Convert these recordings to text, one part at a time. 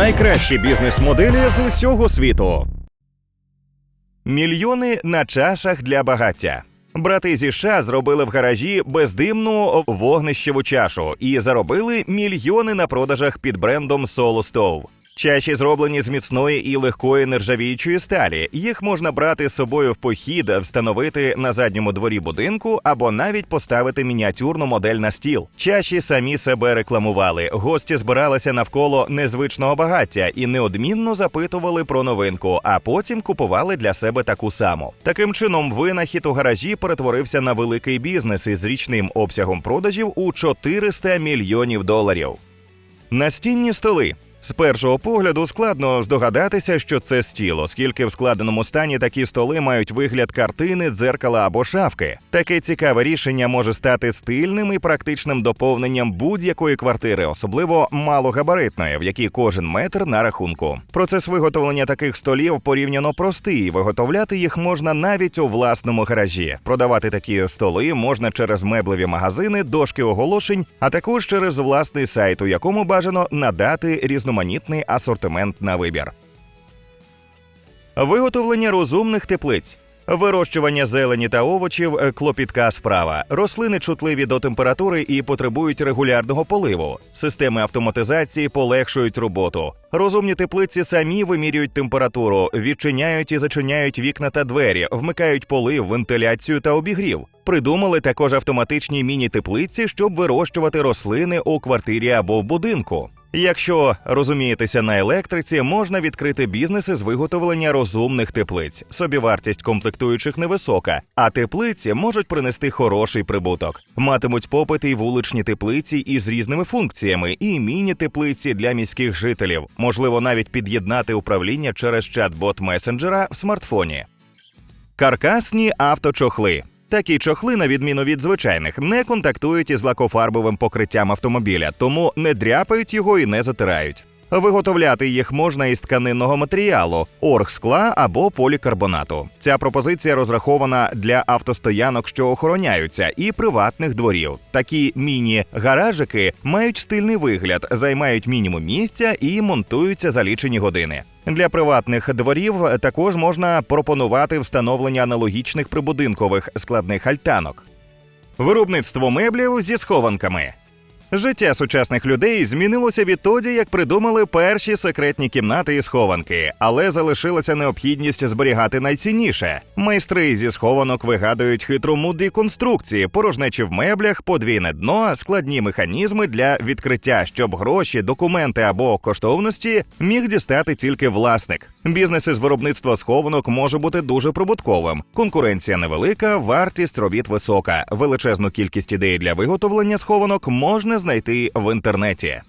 Найкращі бізнес-моделі з усього світу. Мільйони на чашах для багаття. Брати зі США зробили в гаражі бездимну вогнищеву чашу і заробили мільйони на продажах під брендом Solo Stove. Чаші зроблені з міцної і легкої нержавіючої сталі. Їх можна брати з собою в похід, встановити на задньому дворі будинку або навіть поставити мініатюрну модель на стіл. Чаші самі себе рекламували. Гості збиралися навколо незвичного багаття і неодмінно запитували про новинку, а потім купували для себе таку саму. Таким чином, винахід у гаражі перетворився на великий бізнес із річним обсягом продажів у 400 мільйонів доларів. Настінні столи. З першого погляду складно здогадатися, що це стіл, оскільки в складеному стані такі столи мають вигляд картини, дзеркала або шафки. Таке цікаве рішення може стати стильним і практичним доповненням будь-якої квартири, особливо малогабаритної, в якій кожен метр на рахунку. Процес виготовлення таких столів порівняно простий. Виготовляти їх можна навіть у власному гаражі. Продавати такі столи можна через меблеві магазини, дошки оголошень, а також через власний сайт, у якому бажано надати різноманітний асортимент на вибір. Виготовлення розумних теплиць. Вирощування зелені та овочів е, клопітка справа. Рослини чутливі до температури і потребують регулярного поливу. Системи автоматизації полегшують роботу. Розумні теплиці самі вимірюють температуру, відчиняють і зачиняють вікна та двері, вмикають полив, вентиляцію та обігрів. Придумали також автоматичні міні-теплиці, щоб вирощувати рослини у квартирі або в будинку. Якщо розумієтеся на електриці, можна відкрити бізнеси з виготовлення розумних теплиць. Собівартість комплектуючих невисока, а теплиці можуть принести хороший прибуток. Матимуть попит і вуличні теплиці із різними функціями, і міні-теплиці для міських жителів. Можливо, навіть під'єднати управління через чат-бот месенджера в смартфоні. Каркасні авточохли. Такі чохли, на відміну від звичайних, не контактують із лакофарбовим покриттям автомобіля, тому не дряпають його і не затирають. Виготовляти їх можна із тканинного матеріалу, оргскла або полікарбонату. Ця пропозиція розрахована для автостоянок, що охороняються, і приватних дворів. Такі міні-гаражики мають стильний вигляд, займають мінімум місця і монтуються за лічені години. Для приватних дворів також можна пропонувати встановлення аналогічних прибудинкових складних альтанок. Виробництво меблів зі схованками. Життя сучасних людей змінилося відтоді, як придумали перші секретні кімнати і схованки, але залишилася необхідність зберігати найцінніше. Майстри зі схованок вигадують хитромудрі конструкції, порожнечі в меблях, подвійне дно, складні механізми для відкриття, щоб гроші, документи або коштовності міг дістати тільки власник. Бізнес із виробництва схованок може бути дуже прибутковим. Конкуренція невелика, вартість робіт висока. Величезну кількість ідей для виготовлення схованок можна знайти в інтернеті.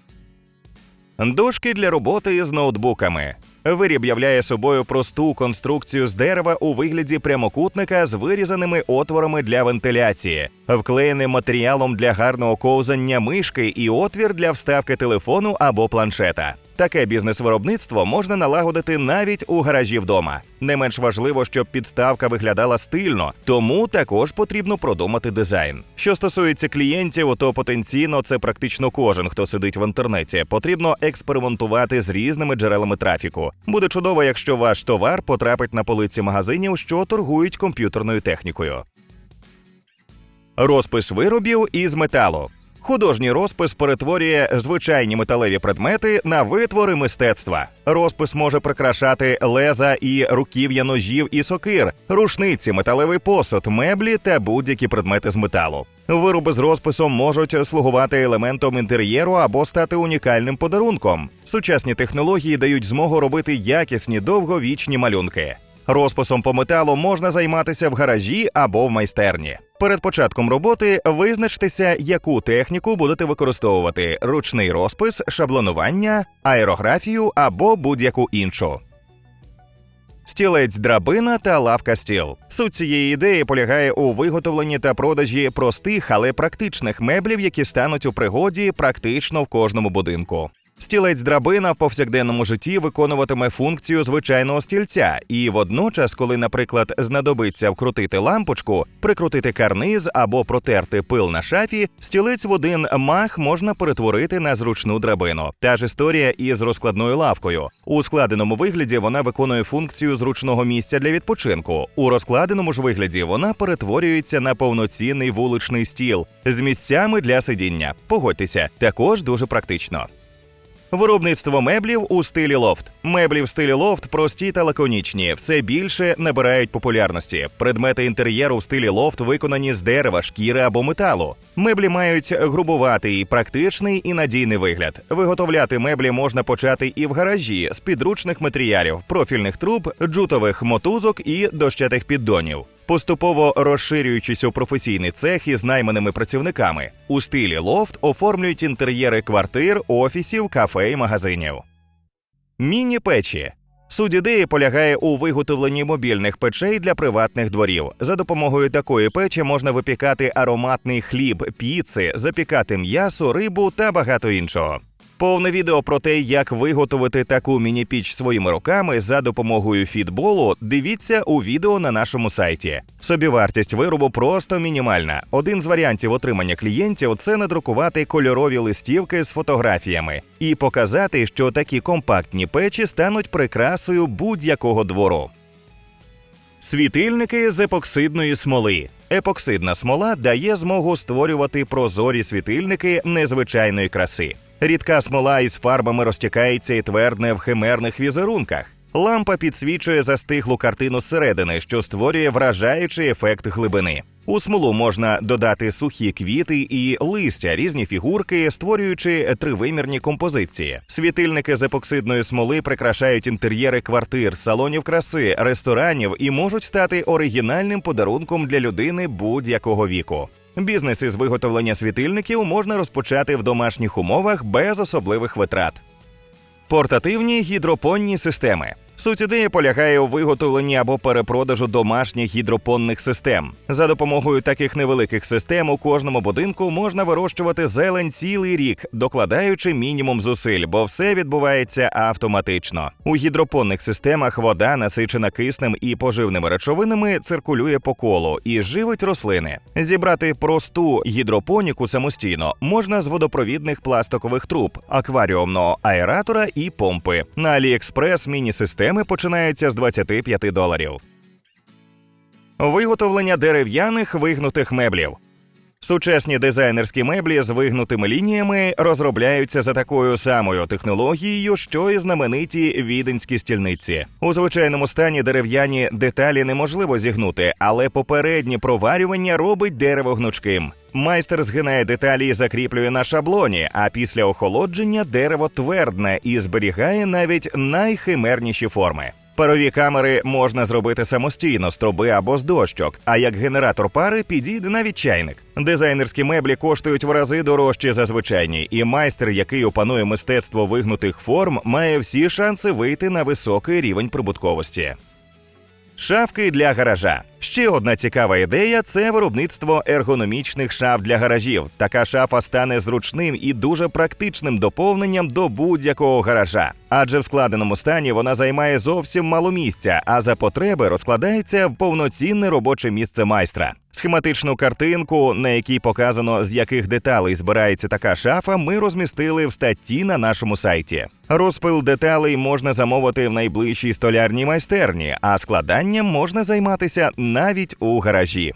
Дошки для роботи з ноутбуками. Виріб являє собою просту конструкцію з дерева у вигляді прямокутника з вирізаними отворами для вентиляції, вклеєним матеріалом для гарного ковзання мишки і отвір для вставки телефону або планшета. Таке бізнес-виробництво можна налагодити навіть у гаражі вдома. Не менш важливо, щоб підставка виглядала стильно, тому також потрібно продумати дизайн. Що стосується клієнтів, то потенційно це практично кожен, хто сидить в інтернеті. Потрібно експериментувати з різними джерелами трафіку. Буде чудово, якщо ваш товар потрапить на полиці магазинів, що торгують комп'ютерною технікою. Розпис виробів із металу. Художній розпис перетворює звичайні металеві предмети на витвори мистецтва. Розпис може прикрашати леза і руків'я ножів і сокир, рушниці, металевий посуд, меблі та будь-які предмети з металу. Вироби з розписом можуть слугувати елементом інтер'єру або стати унікальним подарунком. Сучасні технології дають змогу робити якісні довговічні малюнки. Розписом по металу можна займатися в гаражі або в майстерні. Перед початком роботи визначтеся, яку техніку будете використовувати: ручний розпис, шаблонування, аерографію або будь-яку іншу. Стілець драбина та лавка стіл. Суть цієї ідеї полягає у виготовленні та продажі простих, але практичних меблів, які стануть у пригоді практично в кожному будинку. Стілець драбина в повсякденному житті виконуватиме функцію звичайного стільця, і водночас, коли, наприклад, знадобиться вкрутити лампочку, прикрутити карниз або протерти пил на шафі, стілець в один мах можна перетворити на зручну драбину. Та ж історія із розкладною лавкою. У складеному вигляді вона виконує функцію зручного місця для відпочинку. У розкладеному ж вигляді вона перетворюється на повноцінний вуличний стіл з місцями для сидіння. Погодьтеся, також дуже практично. Виробництво меблів у стилі лофт. Меблі в стилі лофт прості та лаконічні, все більше набирають популярності. Предмети інтер'єру в стилі лофт виконані з дерева, шкіри або металу. Меблі мають грубуватий, практичний і надійний вигляд. Виготовляти меблі можна почати і в гаражі з підручних матеріалів, профільних труб, джутових мотузок і дощатих піддонів. Поступово розширюючись у професійний цех із найманими працівниками, у стилі лофт оформлюють інтер'єри квартир, офісів, кафе і магазинів. Міні-печі. Суть ідеї полягає у виготовленні мобільних печей для приватних дворів. За допомогою такої печі можна випікати ароматний хліб, піци, запікати м'ясо, рибу та багато іншого. Повне відео про те, як виготовити таку міні-піч своїми руками за допомогою фітболу, дивіться у відео на нашому сайті. Собівартість виробу просто мінімальна. Один з варіантів отримання клієнтів це надрукувати кольорові листівки з фотографіями і показати, що такі компактні печі стануть прикрасою будь-якого двору. Світильники з епоксидної смоли. Епоксидна смола дає змогу створювати прозорі світильники незвичайної краси. Рідка смола із фарбами розтікається і твердне в химерних візерунках. Лампа підсвічує застиглу картину зсередини, що створює вражаючий ефект глибини. У смолу можна додати сухі квіти і листя, різні фігурки, створюючи тривимірні композиції. Світильники з епоксидної смоли прикрашають інтер'єри квартир, салонів краси, ресторанів і можуть стати оригінальним подарунком для людини будь-якого віку. Бізнес із виготовлення світильників можна розпочати в домашніх умовах без особливих витрат. Портативні гідропонні системи. Суть ідеї полягає у виготовленні або перепродажу домашніх гідропонних систем. За допомогою таких невеликих систем у кожному будинку можна вирощувати зелень цілий рік, докладаючи мінімум зусиль, бо все відбувається автоматично. У гідропонних системах вода, насичена киснем і поживними речовинами, циркулює по колу і живить рослини. Зібрати просту гідропоніку самостійно можна з водопровідних пластикових труб, акваріумного аератора і помпи. На AliExpress міні-системи починаються з 25 доларів. Виготовлення дерев'яних вигнутих меблів. Сучасні дизайнерські меблі з вигнутими лініями розробляються за такою самою технологією, що і знамениті віденські стільниці. У звичайному стані дерев'яні деталі неможливо зігнути, але попереднє проварювання робить дерево гнучким. Майстер згинає деталі і закріплює на шаблоні, а після охолодження дерево твердне і зберігає навіть найхимерніші форми. Парові камери можна зробити самостійно з труби або з дощок, а як генератор пари підійде навіть чайник. Дизайнерські меблі коштують в рази дорожче за звичайні, і майстер, який опанує мистецтво вигнутих форм, має всі шанси вийти на високий рівень прибутковості. Шафки для гаража. Ще одна цікава ідея це виробництво ергономічних шаф для гаражів. Така шафа стане зручним і дуже практичним доповненням до будь-якого гаража. Адже в складеному стані вона займає зовсім мало місця, а за потреби розкладається в повноцінне робоче місце майстра. Схематичну картинку, на якій показано з яких деталей збирається така шафа, ми розмістили в статті на нашому сайті. Розпил деталей можна замовити в найближчій столярній майстерні, а складанням можна займатися навіть у гаражі.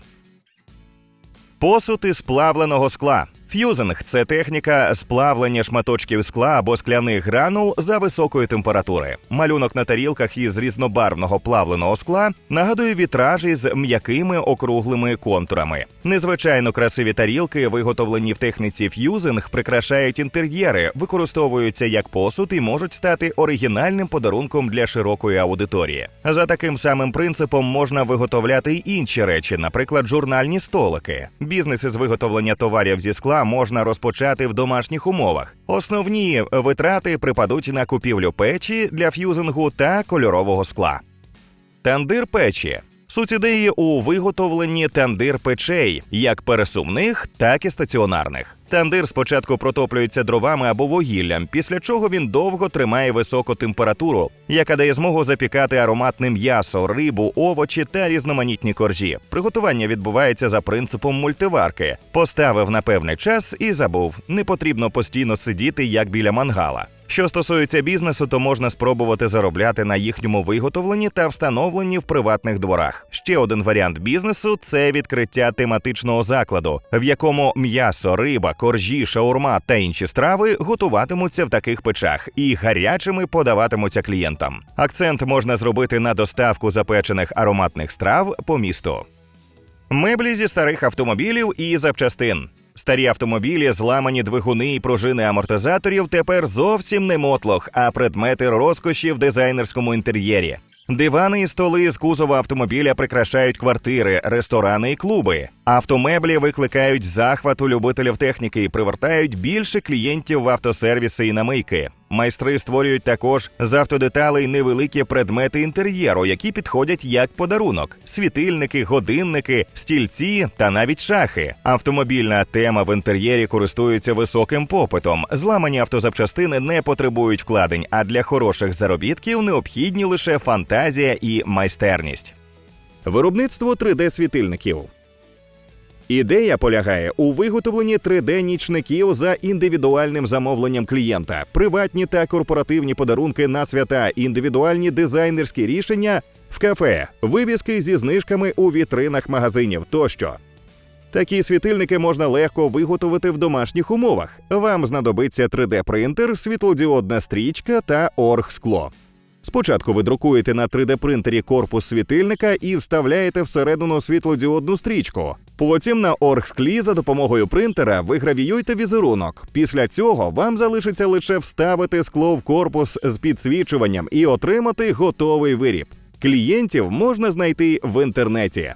Посуд із плавленого скла. Ф'юзинг це техніка сплавлення шматочків скла або скляних гранул за високої температури. Малюнок на тарілках із різнобарвного плавленого скла нагадує вітраж із м'якими округлими контурами. Незвичайно красиві тарілки, виготовлені в техніці ф'юзинг, прикрашають інтер'єри, використовуються як посуд і можуть стати оригінальним подарунком для широкої аудиторії. За таким самим принципом можна виготовляти й інші речі, наприклад, журнальні столики. Бізнес із виготовлення товарів зі скла можна розпочати в домашніх умовах. Основні витрати припадуть на купівлю печі для ф'юзингу та кольорового скла. Тандир печі. Суть ідеї у виготовленні тандир печей, як пересувних, так і стаціонарних. Тандир спочатку протоплюється дровами або вугіллям, після чого він довго тримає високу температуру, яка дає змогу запікати ароматне м'ясо, рибу, овочі та різноманітні коржі. Приготування відбувається за принципом мультиварки. Поставив на певний час і забув. Не потрібно постійно сидіти як біля мангала. Що стосується бізнесу, то можна спробувати заробляти на їхньому виготовленні та встановленні в приватних дворах. Ще один варіант бізнесу це відкриття тематичного закладу, в якому м'ясо, риба, коржі, шаурма та інші страви готуватимуться в таких печах і гарячими подаватимуться клієнтам. Акцент можна зробити на доставку запечених ароматних страв по місту. Меблі зі старих автомобілів і запчастин. Старі автомобілі, зламані двигуни і пружини амортизаторів тепер зовсім не мотлох, а предмети розкоші в дизайнерському інтер'єрі. Дивани і столи з кузова автомобіля прикрашають квартири, ресторани і клуби. Автомеблі викликають захват у любителів техніки і привертають більше клієнтів в автосервіси і на мийки. Майстри створюють також з автодеталей невеликі предмети інтер'єру, які підходять як подарунок: світильники, годинники, стільці та навіть шахи. Автомобільна тема в інтер'єрі користується високим попитом. Зламані автозапчастини не потребують вкладень, а для хороших заробітків необхідні лише фантазія і майстерність. Виробництво 3D-світильників. Ідея полягає у виготовленні 3D-нічників за індивідуальним замовленням клієнта, приватні та корпоративні подарунки на свята, індивідуальні дизайнерські рішення в кафе, вивіски зі знижками у вітринах магазинів тощо. Такі світильники можна легко виготовити в домашніх умовах. Вам знадобиться 3D-принтер, світлодіодна стрічка та оргскло. Спочатку ви друкуєте на 3D-принтері корпус світильника і вставляєте всередину світлодіодну стрічку. Потім на оргсклі за допомогою принтера ви гравіюєте візерунок. Після цього вам залишиться лише вставити скло в корпус з підсвічуванням і отримати готовий виріб. Клієнтів можна знайти в інтернеті.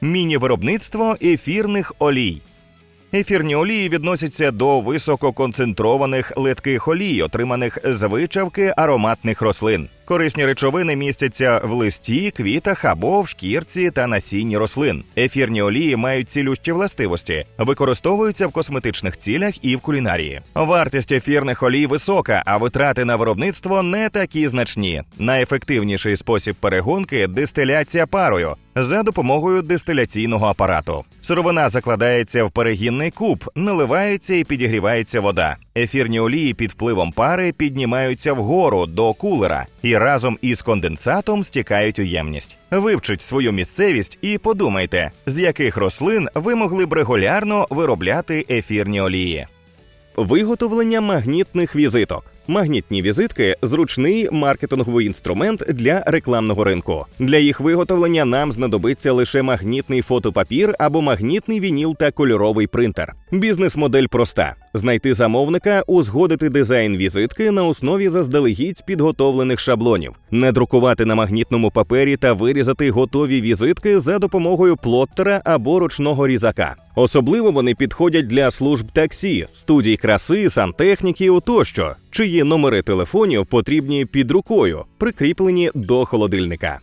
Міні-виробництво ефірних олій. Ефірні олії відносяться до висококонцентрованих литких олій, отриманих з вичавки ароматних рослин. Корисні речовини містяться в листі, квітах або в шкірці та насінні рослин. Ефірні олії мають цілющі властивості, використовуються в косметичних цілях і в кулінарії. Вартість ефірних олій висока, а витрати на виробництво не такі значні. Найефективніший спосіб перегонки дистиляція парою за допомогою дистиляційного апарату. Сировина закладається в перегінний куб, наливається і підігрівається вода. Ефірні олії під впливом пари піднімаються вгору до кулера і разом із конденсатом стікають у ємність. Вивчіть свою місцевість і подумайте, з яких рослин ви могли б регулярно виробляти ефірні олії. Виготовлення магнітних візиток. Магнітні візитки зручний маркетинговий інструмент для рекламного ринку. Для їх виготовлення нам знадобиться лише магнітний фотопапір або магнітний вініл та кольоровий принтер. Бізнес-модель проста: знайти замовника, узгодити дизайн візитки на основі заздалегідь підготовлених шаблонів, не друкувати на магнітному папері та вирізати готові візитки за допомогою плоттера або ручного різака. Особливо вони підходять для служб таксі, студій краси, сантехніків тощо, чиї номери телефонів потрібні під рукою, прикріплені до холодильника.